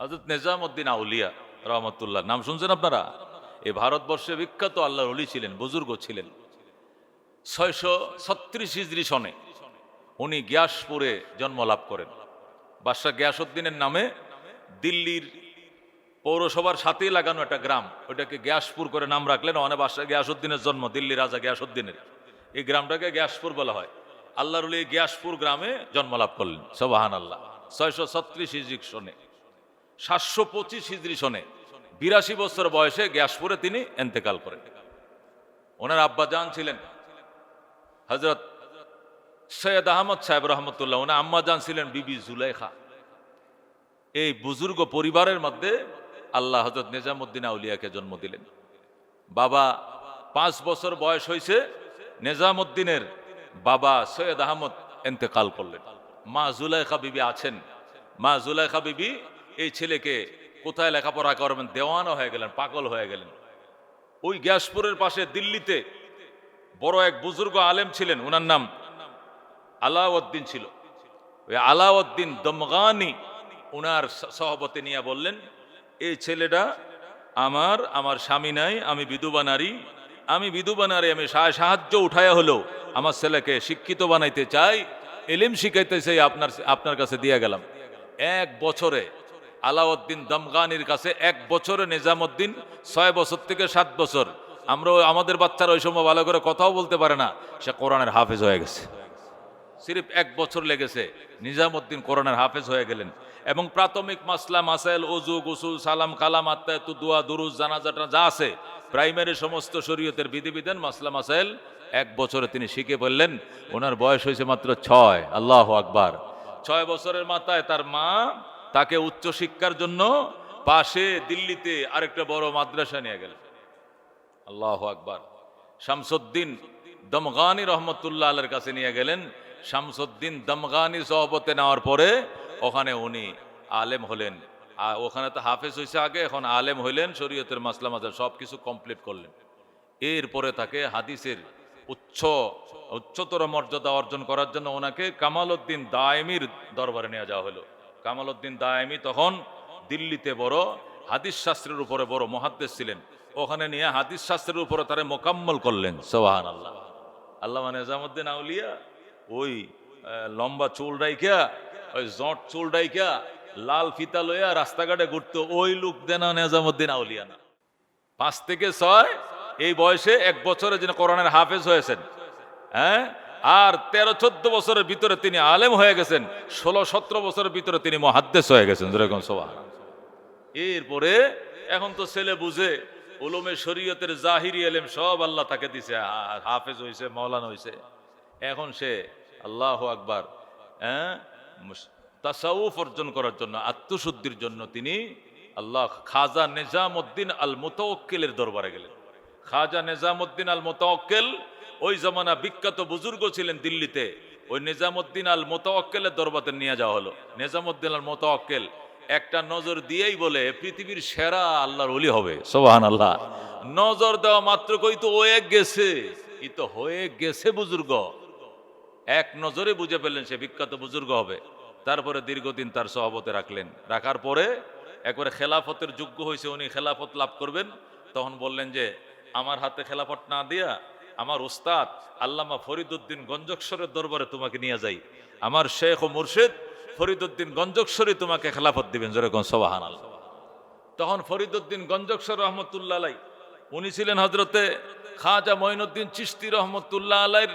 হজরত নিজামুদ্দিন আউলিয়া রহমতুল্লাহ, নাম শুনছেন আপনারা? এই ভারতবর্ষে বিখ্যাত আল্লাহর অলি ছিলেন, বুজুর্গ ছিলেন। ছয়শো ছত্রিশ হিজড়ি সনে উনি গ্যাসপুরে জন্ম লাভ করেন। বাদশাহ গিয়াসুদ্দিনের নামে দিল্লির পৌরসভার সাথেই লাগানো একটা গ্রাম ওটাকে গ্যাসপুর করে নাম রাখলেন। অনেক বাদশাহ গিয়াসুদ্দিনের জন্ম দিল্লি রাজা গিয়াসুদ্দিনের এই গ্রামটাকে গ্যাসপুর বলা হয়। আল্লাহর অলি গ্যাসপুর গ্রামে জন্ম লাভ করলেন সবাহান আল্লাহ ছয়শো ছত্রিশ হিজড়ি সনে সাতশো পঁচিশ হিজড়ি সনে, বিরাশি বছর বয়সে গ্যাসপুরে তিনি এন্তেকাল করেন। ওনার আব্বা জান ছিলেন হজরত সৈয়দ আহমদ সাহেব রহমতুল্লাহ, ওনার আম্মা জান ছিলেন বিবি জুলেখা এই বুজুর্গ পরিবারের মধ্যে আল্লাহ হজরত নিজামুদ্দিন আউলিয়াকে জন্ম দিলেন। বাবা পাঁচ বছর বয়স হয়েছে নিজামুদ্দিনের বাবা সৈয়দ আহমদ এন্তেকাল করলেন। মা জুলাইখা বিবি আছেন। মা জুলাইখা বিবি ছেলেকে কোথায় লেখাপড়া করবেন? দেওয়ানো হয়ে গেলেন, পাগল হয়ে গেলেন। ওই গ্যাসপুরের পাশে দিল্লিতে বড় এক বুজুর্গ আলেম ছিলেন ওনার নাম আলাউদ্দিন ছিল। ওই আলাউদ্দিন দমগানি ওনার স- সহবতে নিয়ে বললেন, এই ছেলেটা আমার আমার স্বামী নাই, আমি বিধবা নারী। আমি বিধবা নারী, আমি সাহায্য উঠায়া হলো আমার ছেলেকে শিক্ষিত বানাইতে চাই, এলিম শিখাইতে চাই, আপনার আপনার কাছে দিয়ে গেলাম। এক বছরে আলাউদ্দিন দমগানির কাছে এক বছরে নিজামুদ্দিন ছয় বছর থেকে সাত বছর। আমরা আমাদের বাচ্চারা ওই সময় ভালো করে কথাও বলতে পারে না। সে কোরআনের হাফেজ হয়ে গেছে। সিরিফ এক বছর লেগেছে নিজামুদ্দিন কোরআনের হাফেজ হয়ে গেলেন। এবং প্রাথমিক মাসলা, মাসাইল ওজু গোসুল সালাম, কালাম, আত্মায়তু, দোয়া, দুরুজ জানাজাটা যা আছে, প্রাইমারি সমস্ত শরীয়তের বিধিবিধান মাসলা, মাসাইল এক বছরে তিনি শিখে বললেন ওনার বয়স হয়েছে মাত্র ছয়। আল্লাহ আকবার। ছয় বছরের মাথায় তার মা তাকে উচ্চ শিক্ষার জন্য পাশে দিল্লিতে আরেকটা বড় মাদ্রাসা নিয়ে গেলেন আল্লাহ আকবার। শামসুদ্দিন দমগানি রহমতুল্লাহ আলের কাছে নিয়ে গেলেন। শামসুদ্দিন দমগানি সহবতে নেওয়ার পরে ওখানে উনি আলেম হলেন। আর ওখানে তো হাফেজ হয়েছে আগে, এখন আলেম হইলেন, শরীয়তের মাসলা মাজার সব কিছু কমপ্লিট করলেন। এরপরে তাকে হাদিসের উচ্চ, উচ্চতর মর্যাদা অর্জন করার জন্য ওনাকে কামাল উদ্দিন দায়মির দরবারে নিয়ে যাওয়া হলো। কামাল উদ্দিন দায়মি তখন দিল্লিতে বড় হাদিস শাস্ত্রের উপরে বড় মহাদ্দেশ ছিলেন। ওখানে নিয়ে হাদিস শাস্ত্রের উপরে তারা মোকাম্মল করলেন সোহান আল্লাহ আল্লাহ নিজামুদ্দিন আউলিয়া, ওই লম্বা চুল ডাইকা ওই জট চুল ডাইকা লাল ফিতা লইয়া রাস্তাঘাটে ঘুরতো, ওই লোক দেনা নিজামুদ্দিন আউলিয়া না। পাঁচ থেকে ছয়, এই বয়সে এক বছরে যিনি কোরআনের হাফেজ হয়েছেন হ্যাঁ? আর তেরো চোদ্দ বছরের ভিতরে তিনি আলেম হয়ে গেছেন, ষোলো সতেরো বছরের ভিতরে তিনি মহাদ্দেশ হয়ে গেছেন যেরকম সোভা এরপরে এখন তো ছেলে বুঝে উলুমে শরীয়তের জাহিরি এলেম সব আল্লাহ তাকে দিছে হাফেজ হইছে, মৌলানা হইছে। এখন সে আল্লাহ আকবার হ্যাঁ? তাসাউফ অর্জন করার জন্য, আত্মশুদ্ধির জন্য তিনি আল্লাহ খাজা নিজামুদ্দিন আল মুতাওয়াক্কিলের দরবারে গেলেন। খাজা নিজামুদ্দিন আল মুতাওয়াক্কিল ওই জমানা বিখ্যাত বুজুর্গ ছিলেন দিল্লিতে। ওই নিজামুদ্দিন আল মোতাওয়াক্কেলের দরবারে নিয়ে যাওয়া হলো। নিজামুদ্দিন আল মোতাওয়াক্কেল একটা নজর দিয়েই বলে, পৃথিবীর সেরা আল্লাহর অলি হবে। সোবাহান আল্লাহ নজর দেওয়া মাত্র কই তো ও এক গেছে। ই তো হয়ে গেছে বুজুর্গ। এক নজরে বুঝে ফেললেন সে বিখ্যাত বুজুর্গ হবে। তারপরে দীর্ঘদিন তার সহবতে রাখলেন। রাখার পরে একবারে খেলাফতের যোগ্য হয়েছে উনি, খেলাফত লাভ করবেন। তখন বললেন যে আমার হাতে খেলাফত না দিয়া আমার ওস্তাদ আল্লামা ফরিদুদ্দিন গঞ্জকসরের দরবারে তোমাকে নিয়ে যাই। আমার শেখ ও মুর্শিদ ফরিদুদ্দিন গঞ্জকসরই তোমাকে খেলাফত দিবেন যেরকম সবাহান আল্লাহ তখন ফরিদুদ্দিন গঞ্জকসর রহমতুল্লাহ আলাই, উনি ছিলেন হজরতে খাজা মঈনুদ্দিন চিস্তি রহমতুল্লাহ আলাইর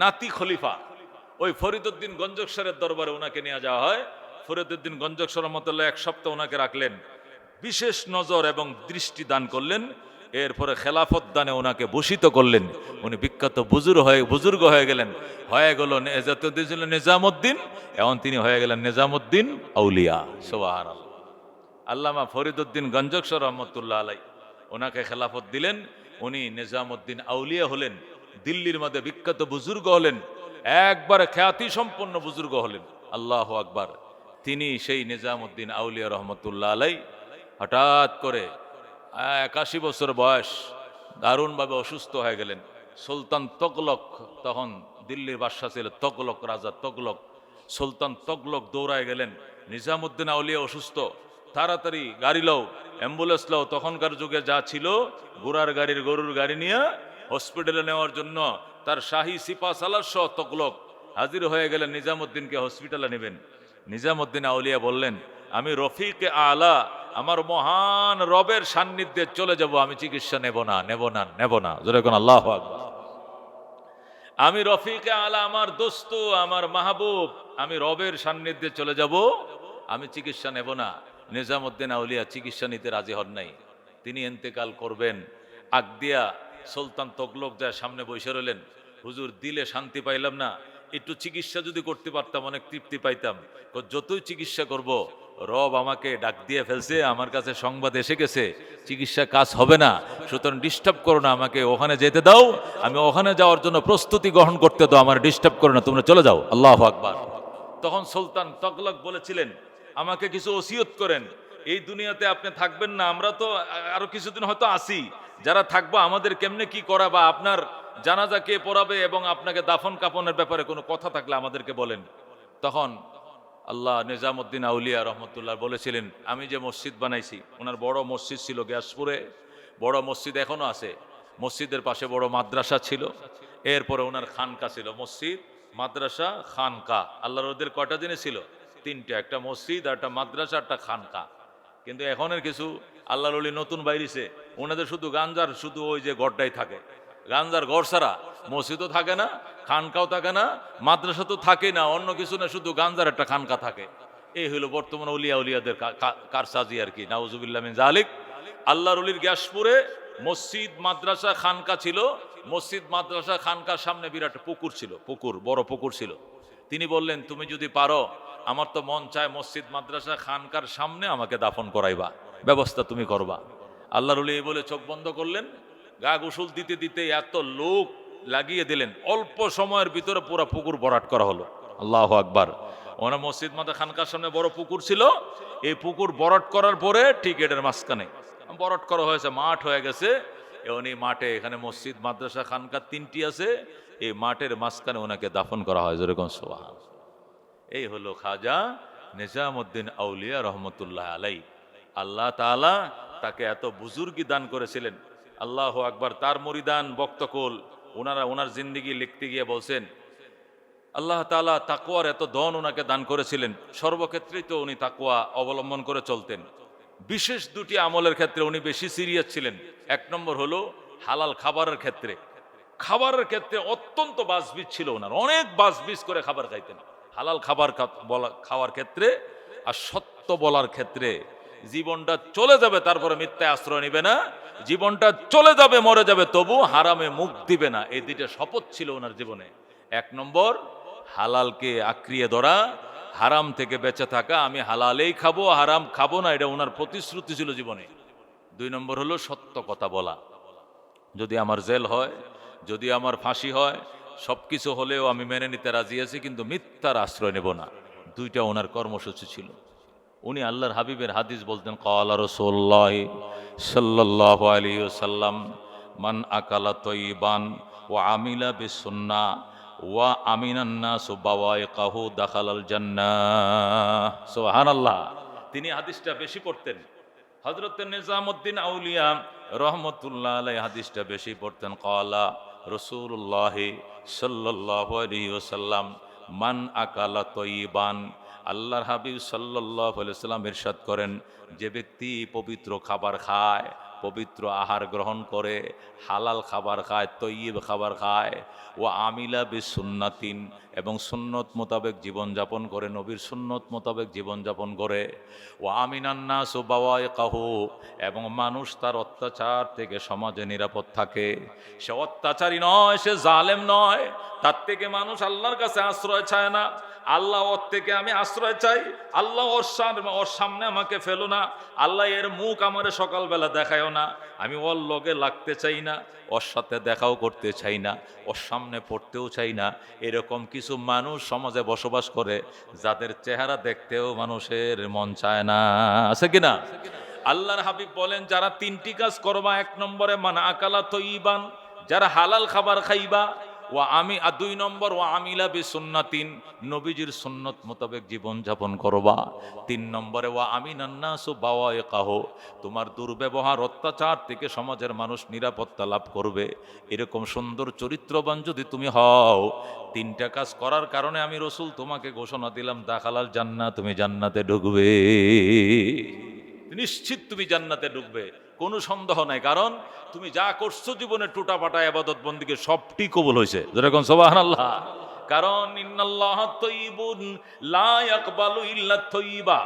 নাতি খলিফা। ওই ফরিদুদ্দিন গঞ্জকসরের দরবারে ওনাকে নিয়ে যাওয়া হয়। ফরিদুদ্দিন গঞ্জকসর রহমতুল্লাহ এক সপ্তাহ ওনাকে রাখলেন, বিশেষ নজর এবং দৃষ্টি দান করলেন। এরপরে খেলাফত দানে ওনাকে ভূষিত করলেন। উনি বিখ্যাত বুজুর্গ হয়ে বুজুর্গ হয়ে গেলেন। হয়ে গেল ছিল নিজামুদ্দিন, এখন তিনি হয়ে গেলেন নিজামুদ্দিন আউলিয়া। সোহান আল্লামা ফরিদুদ্দিন গঞ্জকসর রহমতুল্লাহ আলাই ওনাকে খেলাফত দিলেন। উনি নিজামুদ্দিন আউলিয়া হলেন, দিল্লির মধ্যে বিখ্যাত বুজুর্গ হলেন, একবারে খ্যাতি সম্পন্ন বুজুর্গ হলেন। আল্লাহ আকবার। তিনি সেই নিজামুদ্দিন আউলিয়া রহমতুল্লাহ আলাই হঠাৎ করে একাশি বছর বয়স। দারুণভাবে অসুস্থ হয়ে গেলেন। সুলতান তকলক তখন দিল্লির বাদশাহ ছিল তকলক রাজা তকলক সুলতান তকলক দৌড়ায় গেলেন। নিজামুদ্দিন আউলিয়া অসুস্থ। তাড়াতাড়ি গাড়ি লও, অ্যাম্বুলেন্স লও। তখনকার যুগে যা ছিল, ঘোড়ার গাড়ির, গরুর গাড়ি নিয়ে হসপিটালে নেওয়ার জন্য তার শাহী সিপা সালার সহ তকলক হাজির হয়ে গেলেন। নিজামুদ্দিনকে হসপিটালে নেবেন। নিজামুদ্দিন আউলিয়া বললেন, আমি রফিকে আলা আমার মহান রবের সান্নিধ্যে চলে যাব, আমি চিকিৎসা নেব না নেব না নেব না। যেরকম আল্লাহ আমি রফিকে আলা, আমার দোস্ত, আমার মাহবুব, আমি রবের সান্নিধ্যে চলে যাব, আমি চিকিৎসা নেব না। নিজামুদ্দিন আউলিয়া চিকিৎসা নিতে রাজি হন নাই। তিনি এন্তেকাল করবেন। আগদিয়া সুলতান তকলক যায় সামনে বসে রইলেন, হুজুর দিলে শান্তি পাইলাম না। একটু চিকিৎসা যদি করতে পারতাম, অনেক তৃপ্তি পাইতাম। যতই চিকিৎসা করব রব আমাকে ডাক দিয়ে ফেলছে, আমার কাছে সংবাদ এসে গেছে, চিকিৎসা কাজ হবে না, সুতরাং ডিস্টার্ব করো না আমাকে, ওখানে যেতে দাও, আমি ওখানে যাওয়ার জন্য প্রস্তুতি গ্রহণ করতে দাও, আমার ডিস্টার্ব করো না, তোমরা চলে যাও। আল্লাহ আকবার। তখন সুলতান তকলক বলেছিলেন, আমাকে কিছু ওসিয়ত করেন, এই দুনিয়াতে আপনি থাকবেন না, আমরা তো আরও কিছুদিন হয়তো আসি, যারা থাকব আমাদের কেমনে কি করা বা আপনার জানাজা কে পড়াবে এবং আপনাকে দাফন কাপনের ব্যাপারে কোনো কথা থাকলে আমাদেরকে বলেন। তখন আল্লাহ নিজামুদ্দিন আউলিয়া রহমতুল্লাহ বলেছিলেন, আমি যে মসজিদ বানাইছি, ওনার বড় মসজিদ ছিল গ্যাসপুরে, বড় মসজিদ এখনও আছে। মসজিদের পাশে বড় মাদ্রাসা ছিল, এরপরে ওনার খানকা ছিল। মসজিদ, মাদ্রাসা, খানকা। আল্লাহর ওদের কয়টা জিনিস ছিল? তিনটা। একটা মসজিদ আর একটা মাদ্রাসা, একটা খানকা। কিন্তু এখনের কিছু আল্লাহর নতুন বাইরিছে। ওনাদের শুধু গাঞ্জার, শুধু ওই যে গড়টাই থাকে। গাঞ্জার গড় ছাড়া মসজিদও থাকে না, খানকাও থাকে না, মাদ্রাসা তো থাকে না, অন্য কিছু না, শুধু গাঞ্জার একটা খানকা থাকে। এই হলো বর্তমান উলিয়া উলিয়াদের কারসাজি আর কি। নাউজুবিল্লাহ মিন জালিক আল্লাহর অলির গ্যাসপুরে মসজিদ, মাদ্রাসা, খানকা ছিল। মসজিদ, মাদ্রাসা, খানকার সামনে বিরাট পুকুর ছিল, পুকুর, বড় পুকুর ছিল। তিনি বললেন, তুমি যদি পারো, আমার তো মন চায় মসজিদ, মাদ্রাসা, খানকার সামনে আমাকে দাফন করাইবা। ব্যবস্থা তুমি করবা। আল্লাহর এই বলে চোখ বন্ধ করলেন। গা গোসল দিতে দিতে এত লোক লাগিয়ে দিলেন। অল্প সময়ের ভিতরে পুরো পুকুর ভরাট করা হলো। আল্লাহ আকবার। ওনার মসজিদ মাথা খানকার সামনে বড় পুকুর ছিল। এই পুকুর বরট করার পরে ঠিক এটার মাঝখানে বরট করা হয়েছে, মাঠ হয়ে গেছে। এই মাঠে এখানে মসজিদ, মাদ্রাসা, খানকার তিনটি আছে। এই মাঠের মাঝখানে ওনাকে দাফন করা হয়, যেরকম সোহান এই হলো খাজা নিজামুদ্দিন আউলিয়া রহমতুল্লাহ আলাই আল্লাহ তাআলা তাকে এত বুজুর্গি দান করেছিলেন। আল্লাহ আকবার, তার মরিদান বক্তকুল ওনারা ওনার জিন্দিগি লিখতে গিয়ে বলছেন, আল্লাহ তাআলা তাকুয়ার এত দন ওনাকে দান করেছিলেন, সর্বক্ষেত্রেই তো উনি তাকুয়া অবলম্বন করে চলতেন। বিশেষ দুটি আমলের ক্ষেত্রে উনি বেশি সিরিয়াস ছিলেন। এক নম্বর হলো হালাল খাবারের ক্ষেত্রে। খাবারের ক্ষেত্রে অত্যন্ত বাসবিজ ছিল ওনার অনেক বাসবিজ করে খাবার খাইতেন। হালাল খাবার বলা- খাওয়ার ক্ষেত্রে আর সত্য বলার ক্ষেত্রে জীবনটা চলে যাবে, তারপরে মিথ্যায় আশ্রয় নিবে না। জীবনটা চলে যাবে, মরে যাবে, তবু হারামে মুখ দিবে না। এই দুইটা শপথ ছিল ওনার জীবনে। এক নম্বর, হালালকে আক্রিয়ে ধরা, হারাম থেকে বেঁচে থাকা, আমি হালালেই খাব, হারাম খাব না, এটা ওনার প্রতিশ্রুতি ছিল জীবনে। দুই নম্বর হলো সত্য কথা বলা। যদি আমার জেল হয়, যদি আমার ফাঁসি হয় সব কিছু হলেও আমি মেনে নিতে রাজি আছি, কিন্তু মিথ্যার আশ্রয় নেব না। দুইটা ওনার কর্মসূচি ছিল। উনি আল্লাহর হাবিবের হাদিস বলতেন, কলা রসোল্লাহ সাল্লাহ আলী সাল্লাম মান আকালা তৈবান ও আমিলা বিসন্না ওয়া আমিনান্না সুবাওয়ায় কাহু দাখালাল জান্নাহ সোহান আল্লাহ তিনি হাদিসটা বেশি পড়তেন। হজরত নিজামুদ্দিন আউলিয়া রহমতুল্লাহ আলাই হাদিসটা বেশি পড়তেন, কলা রসুল্লাহ সাল্লাহ আলী ওসাল্লাম মান আকালা তৈবান আল্লাহর হাবিব সাল্লাহ সাল্লাম ইরশাদ করেন, যে ব্যক্তি পবিত্র খাবার খায়, পবিত্র আহার গ্রহণ করে, হালাল খাবার খায়, তৈয়ব খাবার খায় ও আমিলা বি সুন্নাতিন এবং সুন্নত মোতাবেক জীবনযাপন করে, নবীর সুন্নত মোতাবেক জীবনযাপন করে ও আমিনান্না সুবাওয়ায় কাহু এবং মানুষ তার অত্যাচার থেকে সমাজে নিরাপদ থাকে। সে অত্যাচারী নয়, সে জালেম নয়, তার থেকে মানুষ আল্লাহর কাছে আশ্রয় চায় না। আল্লাহ ওর থেকে আমি আশ্রয় চাই। আল্লাহ ওর সামনে ওর সামনে আমাকে ফেলো না। আল্লাহ এর মুখ আমার সকালবেলা দেখায়ও না। আমি ওর লগে লাগতে চাই না, ওর সাথে দেখাও করতে চাই না, ওর সামনে পড়তেও চাই না। এরকম কিছু মানুষ সমাজে বসবাস করে, যাদের চেহারা দেখতেও মানুষের মন চায় না। আছে কি না? আল্লাহর হাবিব বলেন, যারা তিনটি কাজ করবা, এক নম্বরে মানে আকালা তৈবান, যারা হালাল খাবার খাইবা ও আমি, আর দুই নম্বর ও আমিলা বি সুন্নাতিন নবীজির সুন্নত মোতাবেক জীবন যাপন করবা। তিন নম্বরে ও আমি নান্নাসু বাওয়া কাহ তোমার দুর্ব্যবহার, অত্যাচার থেকে সমাজের মানুষ নিরাপত্তা লাভ করবে। এরকম সুন্দর চরিত্রবান যদি তুমি হও, তিনটা কাজ করার কারণে আমি রসুল তোমাকে ঘোষণা দিলাম, দাখালাল জান্না তুমি জান্নাতে ঢুকবে। নিশ্চিত তুমি জান্নাতে ঢুকবে। কোনো সন্দেহ নাই, কারণ তুমি যা করছ জীবনে টুটা পাটা আবাদত বন্দিকে সবটি কবুল হয়েছে। যেরকম সোবাহান আল্লাহ কারণ ইন্নাল্লাহ তৈবুন, লা ইয়াকবালু ইল্লা তৈবা।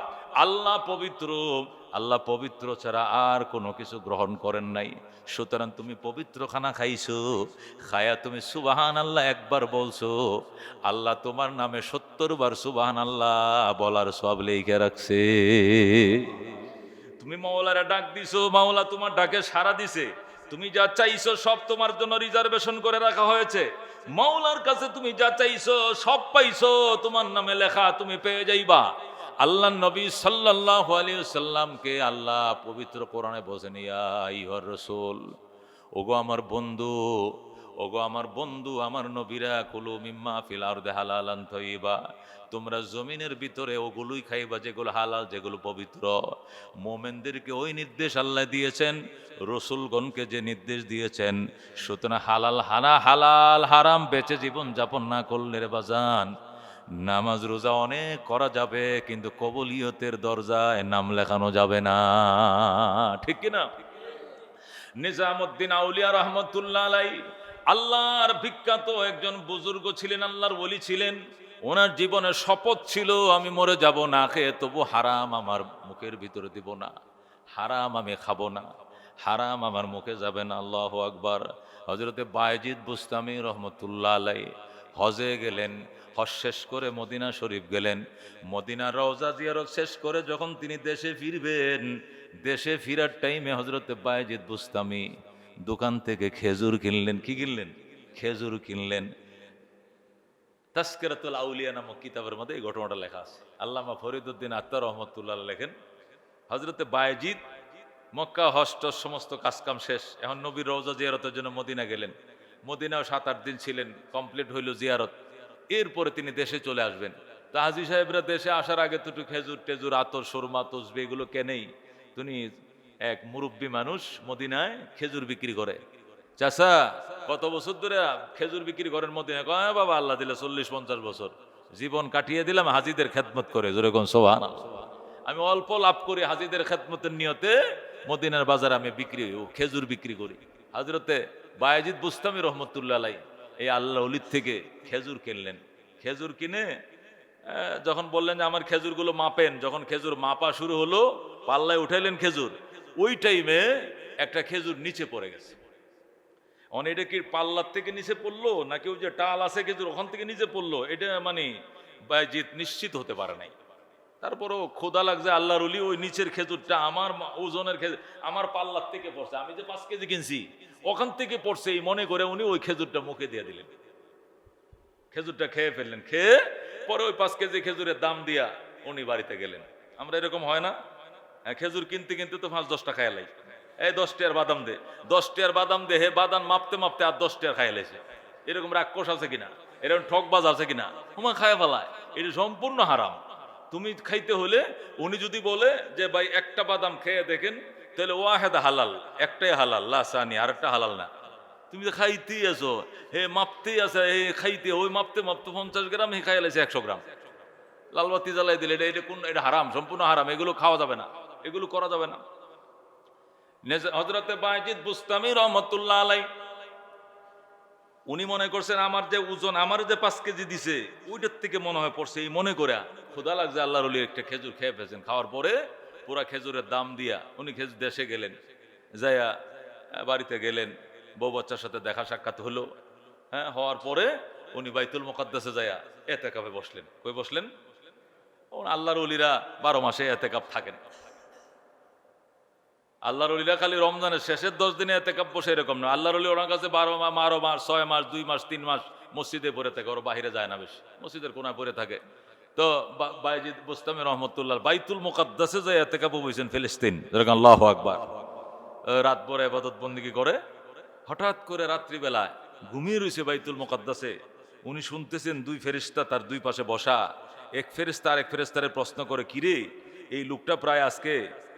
আল্লাহ পবিত্র আল্লাহ পবিত্র ছাড়া আর কোনো কিছু গ্রহণ করেন নাই। সুতরাং তুমি পবিত্র খানা খাইছো, খায়া তুমি সুবাহান আল্লাহ একবার বলছো, আল্লাহ তোমার নামে সত্তর বার সুবাহান আল্লাহ বলার সব লেখে রাখছে। তুমি মাওলারা ডাক দিছো, মাওলা তোমার ডাকে সারা দিছে। তুমি যা চাইছো সব তোমার জন্য রিজার্ভেশন করে রাখা হয়েছে। মাওলার কাছে তুমি যা চাইছো সব পাইছো, তোমার নামে লেখা তুমি পেয়ে যাইবা। আল্লাহ নবী আলাইহি সাল্লামকে আল্লাহ পবিত্র কোরআনে বসেন ইয়া ইহর রসুল, ওগো আমার বন্ধু ওগো আমার বন্ধু, আমার নবীরা, কুলু মিম্মা ফিল আরদে হালালান তৈবা। তোমরা জমিনের ভিতরে ওগুলোই খাইবা, যেগুলো হালাল, যেগুলো পবিত্র। মোমেনদেরকে ওই নির্দেশ আল্লাহ দিয়েছেন, রসুলগণকে যে নির্দেশ দিয়েছেন, সুতরাং হালাল হানা, হালাল হারাম বেঁচে জীবন যাপন না করলে রে বাজান, নামাজ রোজা অনেক করা যাবে, কিন্তু কবলিয়তের দরজায় নাম লেখানো যাবে না। ঠিক কিনা? নিজামুদ্দিন আউলিয়া রহমতুল্লাহ আলাই আল্লাহর বিখ্যাত একজন বুজুর্গ ছিলেন, আল্লাহর বলি ছিলেন। ওনার জীবনে শপথ ছিল, আমি মরে যাব না, খেয়ে তবু হারাম আমার মুখের ভিতরে দিব না, হারাম আমি খাব না, হারাম আমার মুখে যাবে না, আল্লাহ আকবার। হজরতে বায়জিদ বুস্তামি রহমতুল্লাহ আলাই হজে গেলেন, হজ শেষ করে মদিনা শরীফ গেলেন। মদিনা রওজা জিয়ারত শেষ করে যখন তিনি দেশে ফিরবেন, দেশে ফিরার টাইমে হজরতে বায়জিদ বুস্তামি দোকান থেকে খেজুর কিনলেন, কি কিনলেন? খেজুর কিনলেন। তাস্কেরাতুল আউলিয়া নামক কিতাবের মধ্যে এই ঘটনাটা লেখা আছে। আল্লামা ফরিদুদ্দিন আত্মার রহমতুল্লাহ লেখেন হজরতে বায়জিদ, মক্কা হস্ট সমস্ত কাজকাম শেষ। এখন নবীর রওজা জিয়ারতের জন্য মদিনা গেলেন। মদিনাও সাত আট দিন ছিলেন, কমপ্লিট হইল জিয়ারত। এরপরে তিনি দেশে চলে আসবেন। তা হাজি সাহেবরা দেশে আসার আগে তো খেজুর টেজুর, আতর, সরমা, তসবি এগুলো কেনেই? তিনি এক মুরব্বী মানুষ মদিনায় খেজুর বিক্রি করে। চাষা কত বছর ধরে খেজুর বিক্রি করেন মদিনায়? কয় "হ্যাঁ বাবা, আল্লাহ দিলে চল্লিশ, পঞ্চাশ বছর। জীবন কাটিয়ে দিলাম, হাজিদের খেদমত করে। যেরকম সোহান আমি অল্প লাভ করি হাজিদের খেদমতের নিয়তে মদিনার বাজারে আমি বিক্রি খেজুর বিক্রি করি। হাজরতে বায়াজিদ বুস্তামি রহমতুল্লাহ আলাই এই আল্লাহ অলির থেকে খেজুর কিনলেন। খেজুর কিনে যখন বললেন যে, আমার খেজুরগুলো মাপেন। যখন খেজুর মাপা শুরু হলো, পাল্লায় উঠাইলেন খেজুর। ওই টাইমে একটা খেজুর নিচে পড়ে গেছে। অন এটা কি পাল্লার থেকে নিচে পড়ল? নাকি ওই যে টাল আছে খেজুর, ওখান থেকে নিচে পড়ল? এটা মানে বায়জিৎ নিশ্চিত হতে পারে নাই। তারপরও খোদা লাগছে আল্লাহর উলি ওই নিচের খেজুরটা আমার ওজনের খেজুর, আমার পাল্লার থেকে পড়ছে। আমি যে পাঁচ কেজি কিনছি, ওখান থেকে পড়ছে এই মনে করে উনি ওই খেজুরটা মুখে দিয়ে দিলেন। খেজুরটা খেয়ে ফেললেন। খেয়ে পরে ওই পাঁচ কেজি খেজুরের দাম দিয়া উনি বাড়িতে গেলেন। আমরা এরকম হয় না? খেজুর কিনতে কিনতে তো পাঁচ দশটা খায় লাই এই দশ টিয়ার বাদাম দে। দশ টিয়ার বাদাম দে, হে বাদাম মাপতে মাপতে আর দশ টিয়ার খাই লাইছে এরকম রাক্ষস আছে কিনা? এরকম ঠকবাজ আছে কিনা? হুমা খায় ফেলায়। এটা সম্পূর্ণ হারাম। তুমি খাইতে হলে উনি যদি বলে যে, ভাই, একটা বাদাম খেয়ে দেখেন, তাহলে ওয়াহেদা হালাল, একটাই হালাল লাসানি আর একটা হালাল না। তুমি তো খাইতেই আছো, হে মাপতেই আছে, হে খাইতে, ওই মাপতে মাপতে পঞ্চাশ গ্রাম, হে খাই লাইছে একশো গ্রাম। লালবাতি জ্বালাই দিলে, এটা এটা কোন, এটা হারাম, সম্পূর্ণ হারাম, এগুলো খাওয়া যাবে না। এগুলো করা যাবে না। হজরতে বায়জিদ বুস্তামি রহমতুল্লাহ আলাই, উনি মনে করছেন, আমার যে ওজন, আমার যে পাঁচ কেজি দিছে, ওইটার থেকে মনে হয় পড়ছে, এই মনে করে লাগছে, আল্লাহর একটা খেজুর খেয়ে খাওয়ার পরে পুরা খেজুরের দাম দিয়া উনি খেজুর দেশে গেলেন, যাইয়া বাড়িতে গেলেন। বউ বাচ্চার সাথে দেখা সাক্ষাৎ হলো। হ্যাঁ হওয়ার পরে উনি বাইতুল মোকাদ্দাসে যাইয়া এতে কাপে বসলেন। কই বসলেন? আল্লাহর অলিরা বারো মাসে এতে কাপ থাকেন। আল্লাহর অলিরা খালি রমজানের শেষের দশ দিনে এতে কাপ বসে এরকম না আল্লাহর অলি ওনার কাছে বারো মাস বারো মাস, ছয় মাস, দুই মাস, তিন মাস মসজিদে পড়ে থাকে, ওরা বাহিরে যায় না বেশি। মসজিদের কোনায় পড়ে থাকে। তো বাইজিদ বুস্তামি রহমতুল্লাহ বাইতুল মোকাদ্দাসে যায় এতে কাপ বইছেন ফিলিস্তিন, যেরকম আল্লাহ আকবার। রাত ভরে আবাদত বন্দিগি করে, হঠাৎ করে রাত্রিবেলায় ঘুমিয়ে রয়েছে বাইতুল মোকাদ্দাসে। উনি শুনতেছেন দুই ফেরিস্তা তার দুই পাশে বসা। এক ফেরিস্তা আর এক ফেরিস্তারে প্রশ্ন করে, কিরে, এই লোকটা প্রায় আজকে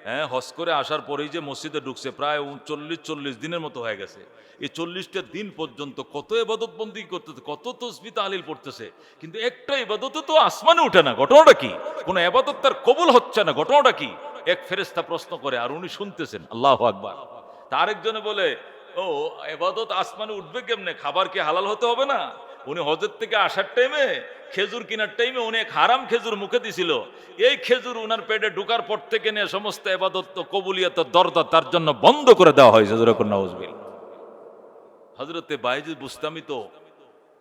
হ্যাঁ হজ করে আসার পরেই যে মসজিদে ঢুকছে, প্রায় চল্লিশ চল্লিশ দিনের মতো হয়ে গেছে। এই চল্লিশটা দিন পর্যন্ত কত এবাদত বন্দি করতেছে, কত তসবি তালিল পড়তেছে, কিন্তু একটা এবাদত তো আসমানে উঠে না, ঘটনাটা কি? কোনো এবাদত তার কবুল হচ্ছে না, ঘটনাটা কি? এক ফেরেস্তা প্রশ্ন করে, আর উনি শুনতেছেন, আল্লাহ আকবার। তার একজনে বলে, ও এবাদত আসমানে উঠবে কেমনে? খাবার কি হালাল হতে হবে না? উনি হজের থেকে আসার টাইমে খেজুর কেনার টাইমে উনি এক হারাম খেজুর মুখে দিছিল। এই খেজুর উনার পেটে ঢুকার পর থেকে নিয়ে সমস্ত এবাদত, কবুলিয়ত, দরদা তার জন্য বন্ধ করে দেওয়া হয়েছে যেরকম নওয়াজবিল। হজরতে বাইজিদ বুস্তামি তো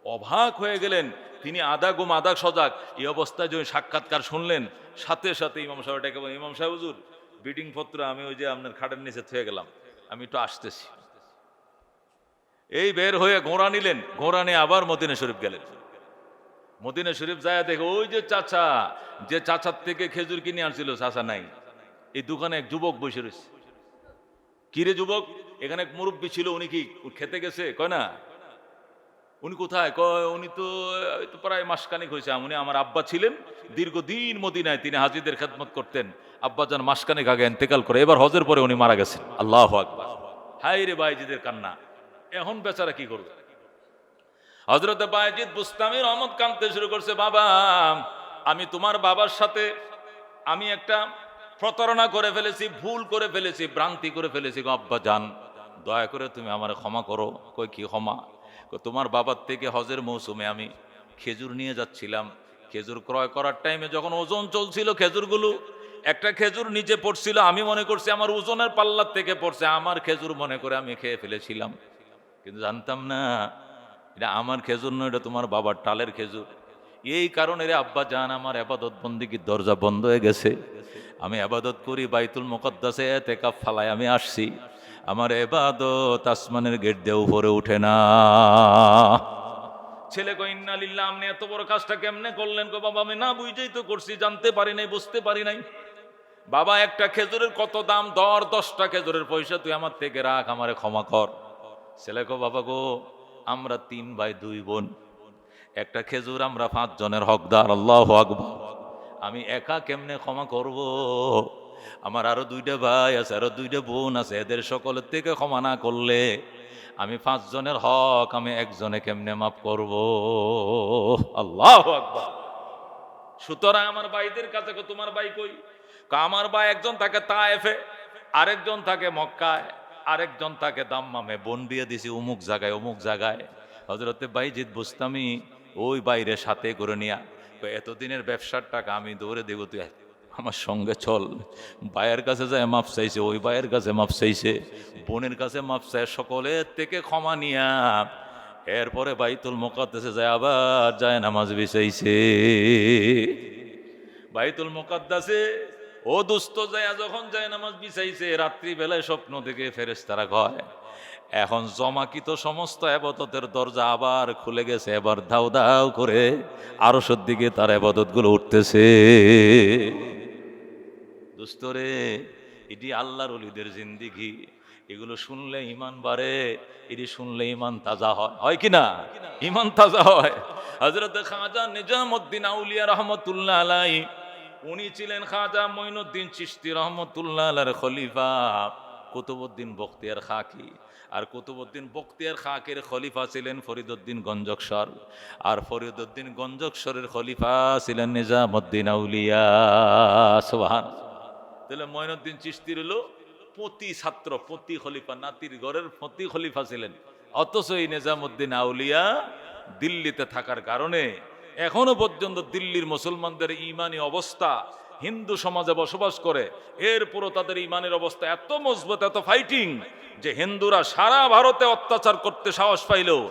অবাক হয়ে গেলেন। তিনি আদা গুম আদা সজাগ। এই অবস্থায় যখন সাক্ষাৎকার শুনলেন, সাথে সাথে ইমাম সাহেব ডেকে ইমাম সাহেব, হুজুর বিডিং পত্র আমি ওই যে আপনার খাটের নিচে থুয়ে গেলাম। আমি একটু আসতেছি। এই বের হয়ে ঘোড়া নিলেন। ঘোড়া নিয়ে আবার মদিনা শরীফ গেলেন। মদিনা শরীফ যায় দেখে ওই যে চাচা, যে চাচার থেকে খেজুর কিনে আনছিল, চাচা নাই। এই দোকানে এক যুবক বসে রয়েছে। কিরে যুবক? এখানে এক মুরব্বী ছিল, উনি কি খেতে গেছে? কয় না? উনি কোথায়? কয়, উনি তো প্রায় মাসখানিক হয়েছে। উনি আমার আব্বা ছিলেন। দীর্ঘদিন মদিনায় তিনি হাজিদের খেদমত করতেন। আব্বা যান মাসখানিক আগে এন্তেকাল করে, এবার হজের পরে উনি মারা গেছেন। আল্লাহ আকবার। হাই রে বাইজিদের কান্না। এখন বেচারা কি করবে? হজরত বাইজিদ বুস্তামি রহমদ কানতে শুরু করছে, বাবা, আমি তোমার বাবার সাথে আমি একটা প্রতারণা করে ফেলেছি, ভুল করে ফেলেছি, ভ্রান্তি করে ফেলেছি। আব্বা জান দয়া করে তুমি আমার ক্ষমা করো। কই কি ক্ষমা? তোমার বাবার থেকে হজের মৌসুমে আমি খেজুর নিয়ে যাচ্ছিলাম। খেজুর ক্রয় করার টাইমে যখন ওজন চলছিল খেজুরগুলো, একটা খেজুর নিচে পড়ছিল, আমি মনে করছি আমার ওজনের পাল্লার থেকে পড়ছে, আমার খেজুর মনে করে আমি খেয়ে ফেলেছিলাম। কিন্তু জানতাম না, এটা আমার খেজুর নয়, এটা তোমার বাবার টালের খেজুর। এই কারণে রে, আব্বা জান, আমার আবাদত বন্দিগির দরজা বন্ধ হয়ে গেছে। আমি আবাদত করি বাইতুল মোকদ্দাসে তেকাপ ফালায় আমি আসছি। আমার এবাদত আসমানের গেট দিয়ে উপরে উঠে না। ছেলে কইন্না লিল্লাহ, আপনি এত বড় কাজটা কেমনে করলেন? গো বাবা, আমি না বুঝেই তো করছি, জানতে পারি নাই, বুঝতে পারি নাই। বাবা, একটা খেজুরের কত দাম? দর দশটা খেজুরের পয়সা তুই আমার থেকে রাখ, আমারে ক্ষমা কর। ছেলে গো, বাবা গো, আমরা তিন ভাই, দুই বোন। একটা খেজুর, আমরা পাঁচ জনের হকদার, আল্লাহ আকবার। আমি একা কেমনে ক্ষমা করব? আমার আরও দুইটা ভাই আছে, আরও দুইটা বোন আছে, এদের সকলের থেকে ক্ষমা না করলে আমি পাঁচ জনের হক আমি একজনে কেমনে মাফ করব? আল্লাহ আকবার। সুতরাং আমার ভাইদের কাছে তোমার ভাই কই? আমার ভাই একজন থাকে তা তায়েফে, আরেকজন থাকে মক্কায়। আরেকজন থাকে দাম্মামে বোন বিয়ে দিছি, অমুক জায়গায় অমুক জায়গায়। হজরতে বাইজিৎ বুঝতামি ওই বাইরে সাথে করে নিয়া এতদিনের ব্যবসার টাকা আমি দৌড়ে দেবো তুই, আমার সঙ্গে চল। বায়ের কাছে যায় মাপ চাইছে, ওই বায়ের কাছে মাপ চাইছে, বোনের কাছে মাপ চাই সকলের থেকে ক্ষমা নিয়া। এরপরে বাইতুল মোকাদ্দেসে যায়, আবার যায় নামাজ বিছাইছে। বাইতুল মোকাদ্দাসে ও দুস্থ যায় যখন যায় নামাজ বিছাইছে রাত্রি বেলায় স্বপ্ন থেকে ফেরেস্তারা কয়, এখন জমাকিত সমস্ত আবাদতের দরজা আবার খুলে গেছে, এবার দাও দাও করে আরও দিকে তার আবাদতগুলো উঠতেছে দুস্তরে এটি আল্লাহর অলিদের জিন্দিগি। এগুলো শুনলে ইমান বাড়ে, এটি শুনলে ইমান তাজা হয়। হয় কি না? ইমান তাজা হয়। হজরত খাজা নিজামুদ্দিন আউলিয়া রহমতুল্লাহ আলাই উনি ছিলেন খাজা মঈনুদ্দিন চিশতি রহমতুল্লাহ খলিফা কুতুবুদ্দিন বখতিয়ার খাকি। আর কুতুবুদ্দিন বখতিয়ার খাকের খলিফা ছিলেন ফরিদুদ্দিন গঞ্জকসর। আর ফরিদুদ্দিন গঞ্জকসরের খলিফা ছিলেন নিজামুদ্দিন আউলিয়া। সুবহান তাহলে মঈনুদ্দিন চিশতির হলো পতি ছাত্র, পতি খলিফা, নাতির ঘরের পতি খলিফা ছিলেন। অথচ এই নিজামুদ্দিন আউলিয়া দিল্লিতে থাকার কারণে এখনও পর্যন্ত দিল্লির মুসলমানদের ইমানি অবস্থা, হিন্দু সমাজে বসবাস করে, এরপরও তাদের ইমানের অবস্থা এত মজবুত, এত ফাইটিং যে হিন্দুরা সারা ভারতে অত্যাচার করতে সাহস পাইলেও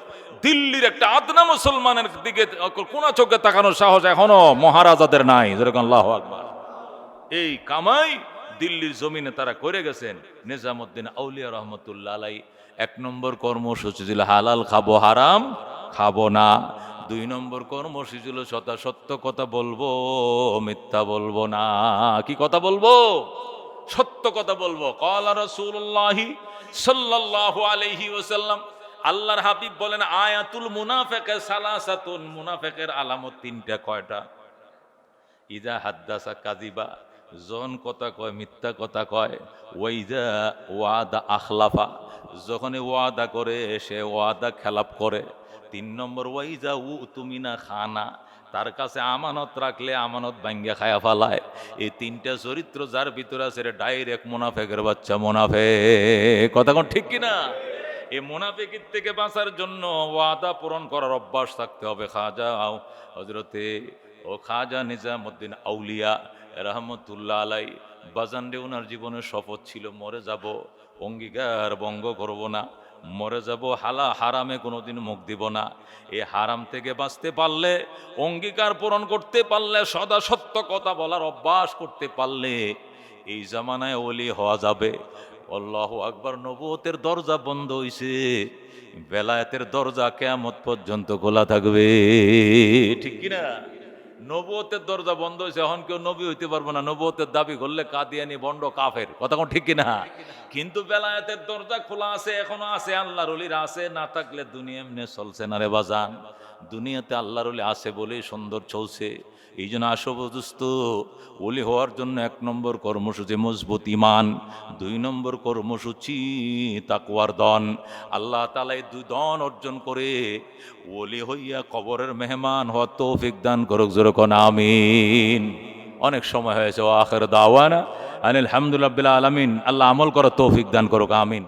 দিল্লির একটা আদনা মুসলমানের দিকে কোনা চোখে তাকানোর সাহস এখনও মহারাজাদের নাই। যেরকম আল্লাহ আকবার। এই কামাই দিল্লির জমিনে তারা করে গেছেন। নিজামুদ্দিন আউলিয়া রহমতুল্লাহ এক নম্বর কর্মসূচি ছিল, হালাল খাব হারাম, খাব না। দুই নম্বর কর্মসূচি ছিল সতা সত্য কথা বলব, মিথ্যা বলব না। কি কথা বলব? সত্য কথা বলব। কলা রসুল্লাহি সাল্লাল্লাহু আলাইহি ওয়াসাল্লাম, আল্লাহর হাবিব বলেন, আয়াতুল মুনাফেকে সালাসাতুন মুনাফেকের আলামত তিনটা, কয়টা? ইজা হাদ্দাসা কাজিবা জন কথা কয়, মিথ্যা কথা কয় ওয়াইজা ওয়াদা আখলাফা যখন ওয়াদা করে, সে ওয়াদা খেলাপ করে তিন নম্বর ওয়াইজা উ তুমিনা খানা। তার কাছে আমানত রাখলে আমানত ভাঙ্গা খায়া ফালায়। এই তিনটা চরিত্র যার ভিতরে আছে রে ডাইরেক্ট মুনাফেকের বাচ্চা মুনাফে কথা কোন ঠিক কিনা? এই মুনাফিকির থেকে বাঁচার জন্য ওয়াদা পূরণ করার অভ্যাস থাকতে হবে খাজা। হজরতে ও খাজা নিজামুদ্দিন আউলিয়া রহমতুল্লাহ আলাই বাজানডে ওনার জীবনের শপথ ছিল, মরে যাব, অঙ্গীকার ভঙ্গ করব না। মরে যাব, হালা হারামে কোনোদিন মুখ দিব না। এই হারাম থেকে বাঁচতে পারলে, অঙ্গীকার পূরণ করতে পারলে, সদা সত্য কথা বলার অভ্যাস করতে পারলে এই জামানায় ওলি হওয়া যাবে। আল্লাহ আকবার নবতের দরজা বন্ধ হইছে। বেলায়েতের দরজা কেয়ামত পর্যন্ত খোলা থাকবে। ঠিক কিনা? নবতের দরজা বন্ধ হয়েছে, এখন কেউ নবী হইতে পারব না। নবতের দাবি করলে কাদিয়ানি বন্ড কাফের। কথা কোন ঠিক কিনা? কিন্তু বেলায়েতের দরজা খোলা আছে, এখনও আছে, আল্লাহর রলিরা আছে, না থাকলে দুনিয়া এমনি চলছে না রে বাজান। দুনিয়াতে আল্লাহর অলি আছে বলে সুন্দর চলছে। এই জন্য আসবদস্ত ওলি হওয়ার জন্য এক নম্বর কর্মসূচি মজবুত ইমান দুই নম্বর কর্মসূচি তাকুয়ার দন। আল্লাহ তালা এই দুই দন অর্জন করে ওলি হইয়া কবরের মেহমান হওয়া তৌফিক দান করুক যেরকম আমিন। অনেক সময় হয়েছে, ও আখের দাওয়ানা। আনিল হামদুলিল্লাহ আলমিন, আল্লাহ আমল করো তৌফিক দান করুক, আমিন।